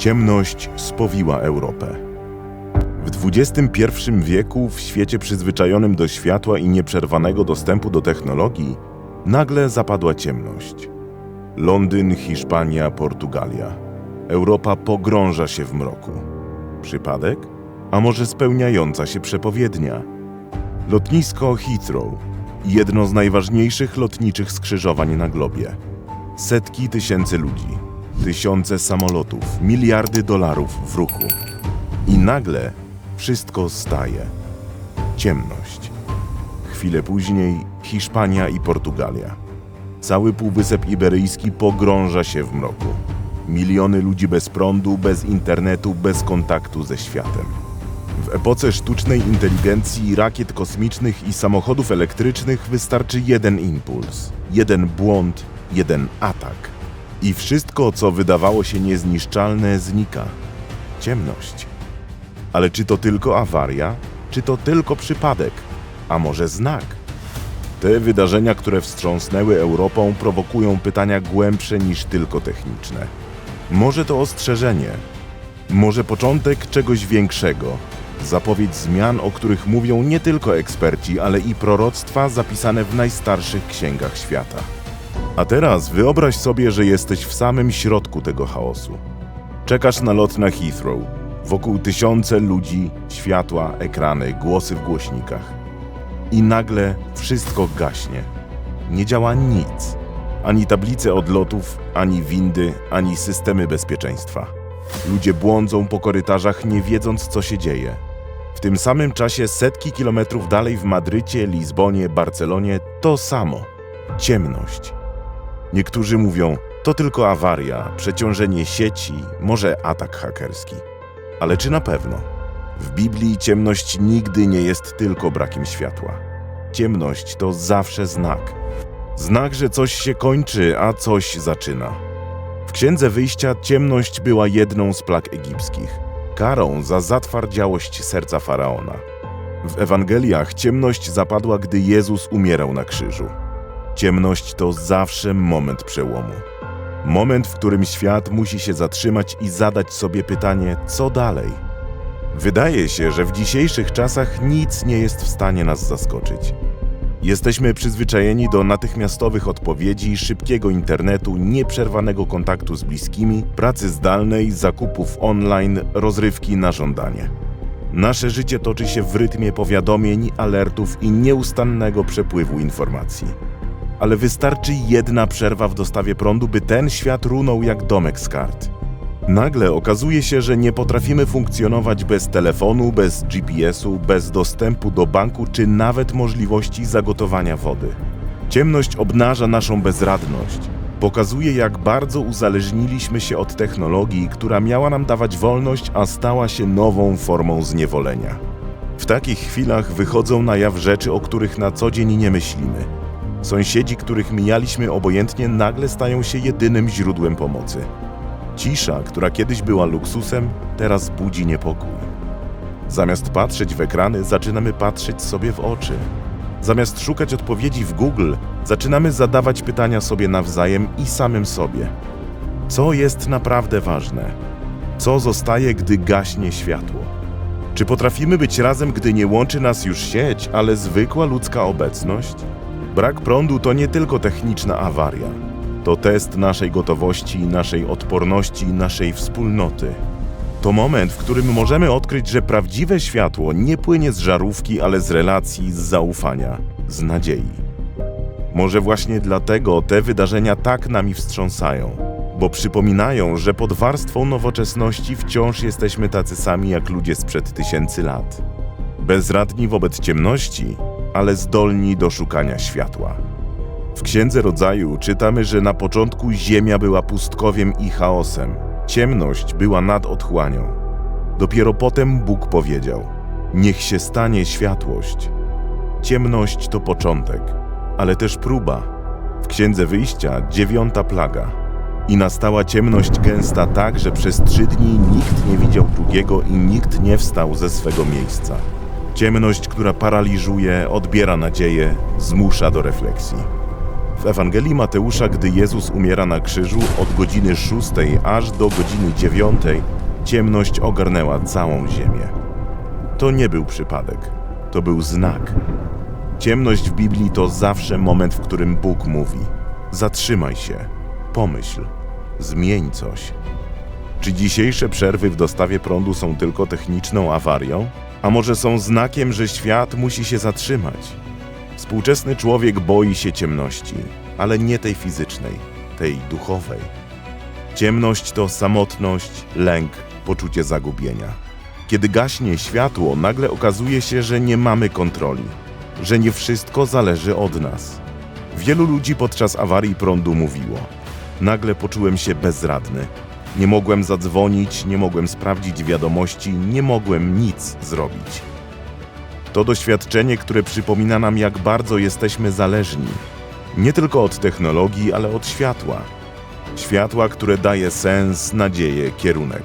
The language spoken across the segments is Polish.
Ciemność spowiła Europę. W XXI wieku, w świecie przyzwyczajonym do światła i nieprzerwanego dostępu do technologii, nagle zapadła ciemność. Londyn, Hiszpania, Portugalia. Europa pogrąża się w mroku. Przypadek? A może spełniająca się przepowiednia? Lotnisko Heathrow, jedno z najważniejszych lotniczych skrzyżowań na globie. Setki tysięcy ludzi, tysiące samolotów, miliardy dolarów w ruchu. I nagle wszystko staje. Ciemność. Chwilę później Hiszpania i Portugalia. Cały Półwysep Iberyjski pogrąża się w mroku. Miliony ludzi bez prądu, bez internetu, bez kontaktu ze światem. W epoce sztucznej inteligencji, rakiet kosmicznych i samochodów elektrycznych wystarczy jeden impuls, jeden błąd, jeden atak. I wszystko, co wydawało się niezniszczalne, znika. Ciemność. Ale czy to tylko awaria? Czy to tylko przypadek? A może znak? Te wydarzenia, które wstrząsnęły Europą, prowokują pytania głębsze niż tylko techniczne. Może to ostrzeżenie, może początek czegoś większego, zapowiedź zmian, o których mówią nie tylko eksperci, ale i proroctwa zapisane w najstarszych księgach świata. A teraz wyobraź sobie, że jesteś w samym środku tego chaosu. Czekasz na lot na Heathrow. Wokół tysiące ludzi, światła, ekrany, głosy w głośnikach. I nagle wszystko gaśnie. Nie działa nic. Ani tablice odlotów, ani windy, ani systemy bezpieczeństwa. Ludzie błądzą po korytarzach, nie wiedząc, co się dzieje. W tym samym czasie setki kilometrów dalej w Madrycie, Lizbonie, Barcelonie to samo ciemność. Niektórzy mówią, to tylko awaria, przeciążenie sieci, może atak hakerski. Ale czy na pewno? W Biblii ciemność nigdy nie jest tylko brakiem światła. Ciemność to zawsze znak. Znak, że coś się kończy, a coś zaczyna. W Księdze Wyjścia ciemność była jedną z plag egipskich, karą za zatwardziałość serca faraona. W Ewangeliach ciemność zapadła, gdy Jezus umierał na krzyżu. Ciemność to zawsze moment przełomu. Moment, w którym świat musi się zatrzymać i zadać sobie pytanie, co dalej. Wydaje się, że w dzisiejszych czasach nic nie jest w stanie nas zaskoczyć. Jesteśmy przyzwyczajeni do natychmiastowych odpowiedzi, szybkiego internetu, nieprzerwanego kontaktu z bliskimi, pracy zdalnej, zakupów online, rozrywki na żądanie. Nasze życie toczy się w rytmie powiadomień, alertów i nieustannego przepływu informacji. Ale wystarczy jedna przerwa w dostawie prądu, by ten świat runął jak domek z kart. Nagle okazuje się, że nie potrafimy funkcjonować bez telefonu, bez GPS-u, bez dostępu do banku czy nawet możliwości zagotowania wody. Ciemność obnaża naszą bezradność. Pokazuje, jak bardzo uzależniliśmy się od technologii, która miała nam dawać wolność, a stała się nową formą zniewolenia. W takich chwilach wychodzą na jaw rzeczy, o których na co dzień nie myślimy. Sąsiedzi, których mijaliśmy obojętnie, nagle stają się jedynym źródłem pomocy. Cisza, która kiedyś była luksusem, teraz budzi niepokój. Zamiast patrzeć w ekrany, zaczynamy patrzeć sobie w oczy. Zamiast szukać odpowiedzi w Google, zaczynamy zadawać pytania sobie nawzajem i samym sobie. Co jest naprawdę ważne? Co zostaje, gdy gaśnie światło? Czy potrafimy być razem, gdy nie łączy nas już sieć, ale zwykła ludzka obecność? Brak prądu to nie tylko techniczna awaria. To test naszej gotowości, naszej odporności, naszej wspólnoty. To moment, w którym możemy odkryć, że prawdziwe światło nie płynie z żarówki, ale z relacji, z zaufania, z nadziei. Może właśnie dlatego te wydarzenia tak nami wstrząsają, bo przypominają, że pod warstwą nowoczesności wciąż jesteśmy tacy sami jak ludzie sprzed tysięcy lat. Bezradni wobec ciemności, ale zdolni do szukania światła. W Księdze Rodzaju czytamy, że na początku ziemia była pustkowiem i chaosem, ciemność była nad otchłanią. Dopiero potem Bóg powiedział: Niech się stanie światłość. Ciemność to początek, ale też próba. W Księdze Wyjścia dziewiąta plaga. I nastała ciemność gęsta tak, że przez trzy dni nikt nie widział drugiego i nikt nie wstał ze swego miejsca. Ciemność, która paraliżuje, odbiera nadzieję, zmusza do refleksji. W Ewangelii Mateusza, gdy Jezus umiera na krzyżu, od godziny 6 aż do godziny 9 ciemność ogarnęła całą ziemię. To nie był przypadek, to był znak. Ciemność w Biblii to zawsze moment, w którym Bóg mówi: Zatrzymaj się, pomyśl, zmień coś. Czy dzisiejsze przerwy w dostawie prądu są tylko techniczną awarią? A może są znakiem, że świat musi się zatrzymać? Współczesny człowiek boi się ciemności, ale nie tej fizycznej, tej duchowej. Ciemność to samotność, lęk, poczucie zagubienia. Kiedy gaśnie światło, nagle okazuje się, że nie mamy kontroli, że nie wszystko zależy od nas. Wielu ludzi podczas awarii prądu mówiło: Nagle poczułem się bezradny. Nie mogłem zadzwonić, nie mogłem sprawdzić wiadomości, nie mogłem nic zrobić. To doświadczenie, które przypomina nam, jak bardzo jesteśmy zależni. Nie tylko od technologii, ale od światła. Światła, które daje sens, nadzieję, kierunek.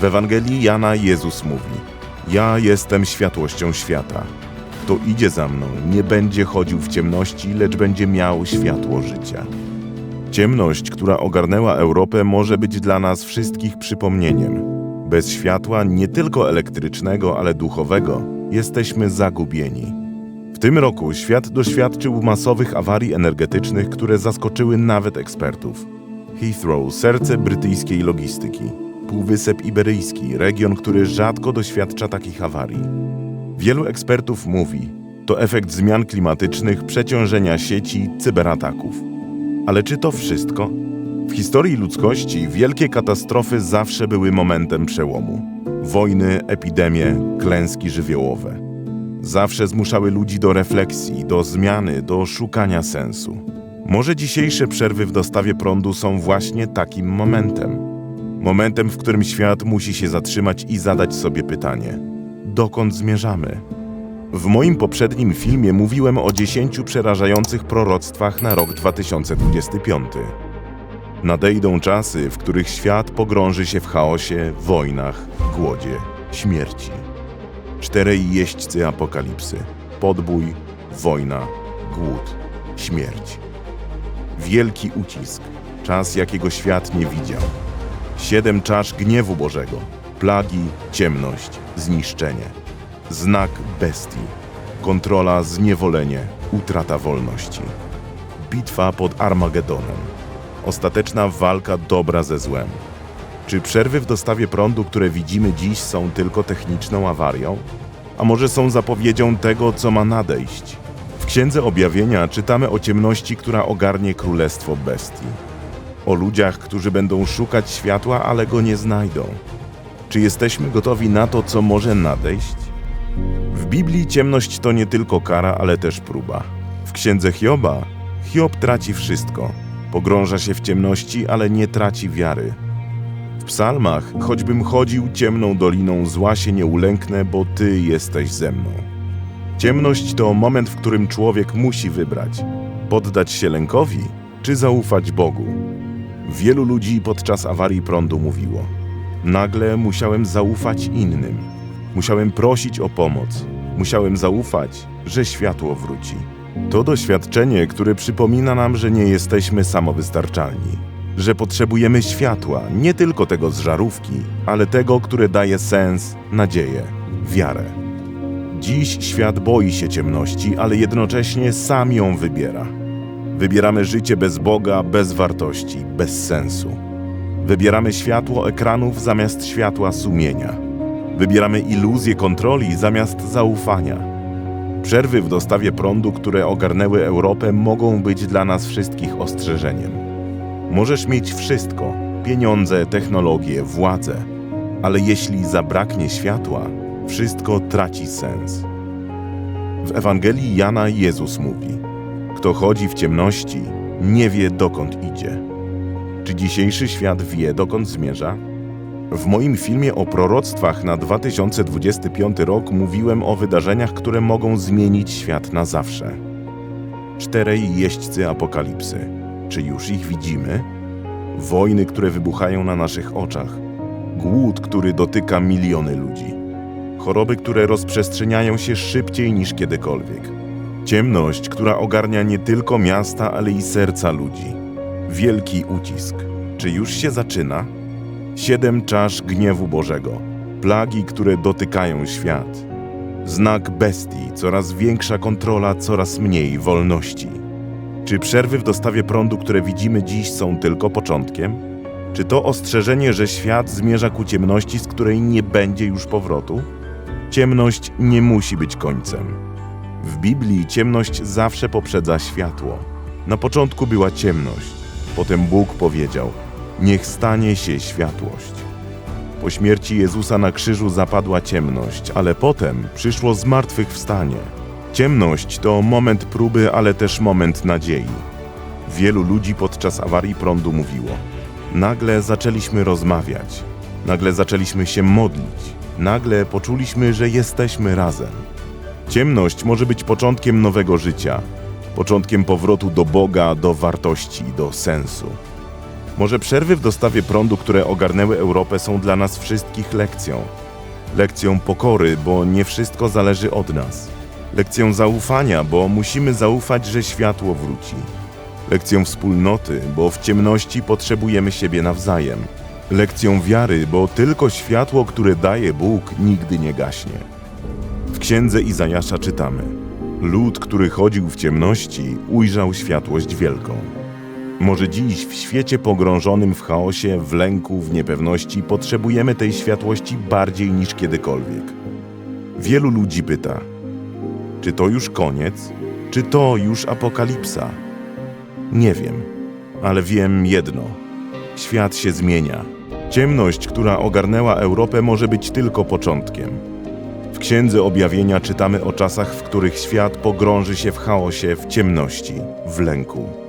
W Ewangelii Jana Jezus mówi: Ja jestem światłością świata. Kto idzie za mną, nie będzie chodził w ciemności, lecz będzie miał światło życia. Ciemność, która ogarnęła Europę, może być dla nas wszystkich przypomnieniem. Bez światła, nie tylko elektrycznego, ale duchowego, jesteśmy zagubieni. W tym roku świat doświadczył masowych awarii energetycznych, które zaskoczyły nawet ekspertów. Heathrow, serce brytyjskiej logistyki. Półwysep Iberyjski, region, który rzadko doświadcza takich awarii. Wielu ekspertów mówi, to efekt zmian klimatycznych, przeciążenia sieci, cyberataków. Ale czy to wszystko? W historii ludzkości wielkie katastrofy zawsze były momentem przełomu. Wojny, epidemie, klęski żywiołowe. Zawsze zmuszały ludzi do refleksji, do zmiany, do szukania sensu. Może dzisiejsze przerwy w dostawie prądu są właśnie takim momentem. Momentem, w którym świat musi się zatrzymać i zadać sobie pytanie: dokąd zmierzamy? W moim poprzednim filmie mówiłem o 10 przerażających proroctwach na rok 2025. Nadejdą czasy, w których świat pogrąży się w chaosie, wojnach, głodzie, śmierci. Czterej jeźdźcy apokalipsy: podbój, wojna, głód, śmierć. Wielki ucisk, czas jakiego świat nie widział. Siedem czasz gniewu Bożego, plagi, ciemność, zniszczenie. Znak bestii, kontrola, zniewolenie, utrata wolności. Bitwa pod Armagedonem. Ostateczna walka dobra ze złem. Czy przerwy w dostawie prądu, które widzimy dziś, są tylko techniczną awarią? A może są zapowiedzią tego, co ma nadejść? W Księdze Objawienia czytamy o ciemności, która ogarnie królestwo bestii. O ludziach, którzy będą szukać światła, ale go nie znajdą. Czy jesteśmy gotowi na to, co może nadejść? W Biblii ciemność to nie tylko kara, ale też próba. W księdze Hioba Hiob traci wszystko. Pogrąża się w ciemności, ale nie traci wiary. W psalmach, choćbym chodził ciemną doliną, zła się nie ulęknę, bo Ty jesteś ze mną. Ciemność to moment, w którym człowiek musi wybrać: poddać się lękowi, czy zaufać Bogu. Wielu ludzi podczas awarii prądu mówiło: Nagle musiałem zaufać innym. Musiałem prosić o pomoc. Musiałem zaufać, że światło wróci. To doświadczenie, które przypomina nam, że nie jesteśmy samowystarczalni, że potrzebujemy światła, nie tylko tego z żarówki, ale tego, które daje sens, nadzieję, wiarę. Dziś świat boi się ciemności, ale jednocześnie sam ją wybiera. Wybieramy życie bez Boga, bez wartości, bez sensu. Wybieramy światło ekranów zamiast światła sumienia. Wybieramy iluzję kontroli zamiast zaufania. Przerwy w dostawie prądu, które ogarnęły Europę, mogą być dla nas wszystkich ostrzeżeniem. Możesz mieć wszystko pieniądze, technologię, władzę ale jeśli zabraknie światła, wszystko traci sens. W Ewangelii Jana Jezus mówi: Kto chodzi w ciemności, nie wie dokąd idzie. Czy dzisiejszy świat wie, dokąd zmierza? W moim filmie o proroctwach na 2025 rok mówiłem o wydarzeniach, które mogą zmienić świat na zawsze. Czterej jeźdźcy apokalipsy. Czy już ich widzimy? Wojny, które wybuchają na naszych oczach. Głód, który dotyka miliony ludzi. Choroby, które rozprzestrzeniają się szybciej niż kiedykolwiek. Ciemność, która ogarnia nie tylko miasta, ale i serca ludzi. Wielki ucisk. Czy już się zaczyna? Siedem czasz gniewu Bożego. Plagi, które dotykają świat. Znak bestii, coraz większa kontrola, coraz mniej wolności. Czy przerwy w dostawie prądu, które widzimy dziś, są tylko początkiem? Czy to ostrzeżenie, że świat zmierza ku ciemności, z której nie będzie już powrotu? Ciemność nie musi być końcem. W Biblii ciemność zawsze poprzedza światło. Na początku była ciemność, potem Bóg powiedział: Niech stanie się światłość. Po śmierci Jezusa na krzyżu zapadła ciemność, ale potem przyszło zmartwychwstanie. Ciemność to moment próby, ale też moment nadziei. Wielu ludzi podczas awarii prądu mówiło: Nagle zaczęliśmy rozmawiać, nagle zaczęliśmy się modlić, nagle poczuliśmy, że jesteśmy razem. Ciemność może być początkiem nowego życia, początkiem powrotu do Boga, do wartości, do sensu. Może przerwy w dostawie prądu, które ogarnęły Europę, są dla nas wszystkich lekcją. Lekcją pokory, bo nie wszystko zależy od nas. Lekcją zaufania, bo musimy zaufać, że światło wróci. Lekcją wspólnoty, bo w ciemności potrzebujemy siebie nawzajem. Lekcją wiary, bo tylko światło, które daje Bóg, nigdy nie gaśnie. W księdze Izajasza czytamy: Lud, który chodził w ciemności, ujrzał światłość wielką. Może dziś, w świecie pogrążonym w chaosie, w lęku, w niepewności, potrzebujemy tej światłości bardziej niż kiedykolwiek. Wielu ludzi pyta: czy to już koniec? Czy to już apokalipsa? Nie wiem, ale wiem jedno: świat się zmienia. Ciemność, która ogarnęła Europę, może być tylko początkiem. W Księdze Objawienia czytamy o czasach, w których świat pogrąży się w chaosie, w ciemności, w lęku.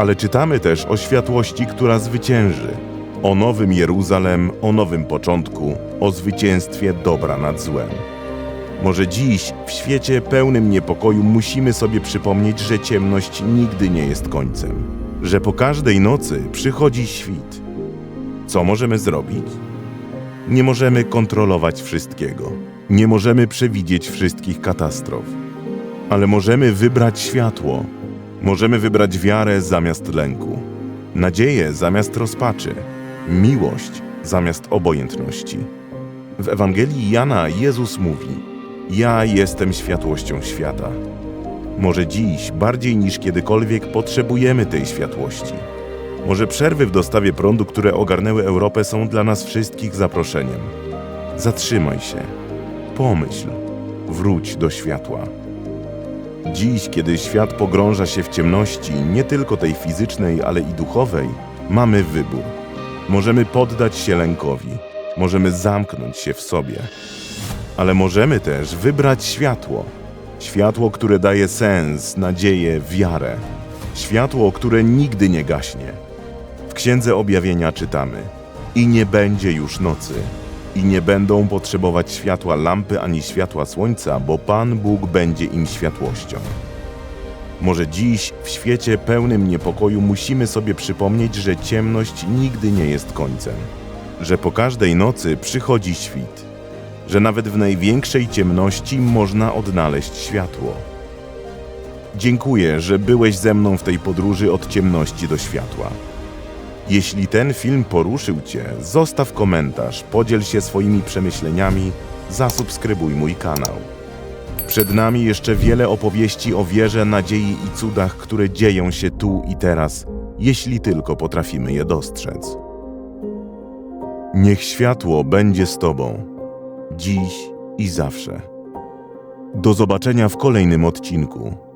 Ale czytamy też o światłości, która zwycięży, o nowym Jeruzalem, o nowym początku, o zwycięstwie dobra nad złem. Może dziś, w świecie pełnym niepokoju, musimy sobie przypomnieć, że ciemność nigdy nie jest końcem, że po każdej nocy przychodzi świt. Co możemy zrobić? Nie możemy kontrolować wszystkiego, nie możemy przewidzieć wszystkich katastrof, ale możemy wybrać światło, możemy wybrać wiarę zamiast lęku, nadzieję zamiast rozpaczy, miłość zamiast obojętności. W Ewangelii Jana Jezus mówi: ja jestem światłością świata. Może dziś, bardziej niż kiedykolwiek, potrzebujemy tej światłości. Może przerwy w dostawie prądu, które ogarnęły Europę, są dla nas wszystkich zaproszeniem. Zatrzymaj się, pomyśl, wróć do światła. Dziś, kiedy świat pogrąża się w ciemności, nie tylko tej fizycznej, ale i duchowej, mamy wybór. Możemy poddać się lękowi, możemy zamknąć się w sobie ale możemy też wybrać światło. Światło, które daje sens, nadzieję, wiarę. Światło, które nigdy nie gaśnie. W Księdze Objawienia czytamy: I nie będzie już nocy, i nie będą potrzebować światła lampy ani światła słońca, bo Pan Bóg będzie im światłością. Może dziś, w świecie pełnym niepokoju, musimy sobie przypomnieć, że ciemność nigdy nie jest końcem, że po każdej nocy przychodzi świt że nawet w największej ciemności można odnaleźć światło. Dziękuję, że byłeś ze mną w tej podróży od ciemności do światła. Jeśli ten film poruszył Cię, zostaw komentarz, podziel się swoimi przemyśleniami, zasubskrybuj mój kanał. Przed nami jeszcze wiele opowieści o wierze, nadziei i cudach, które dzieją się tu i teraz, jeśli tylko potrafimy je dostrzec. Niech światło będzie z Tobą dziś i zawsze. Do zobaczenia w kolejnym odcinku.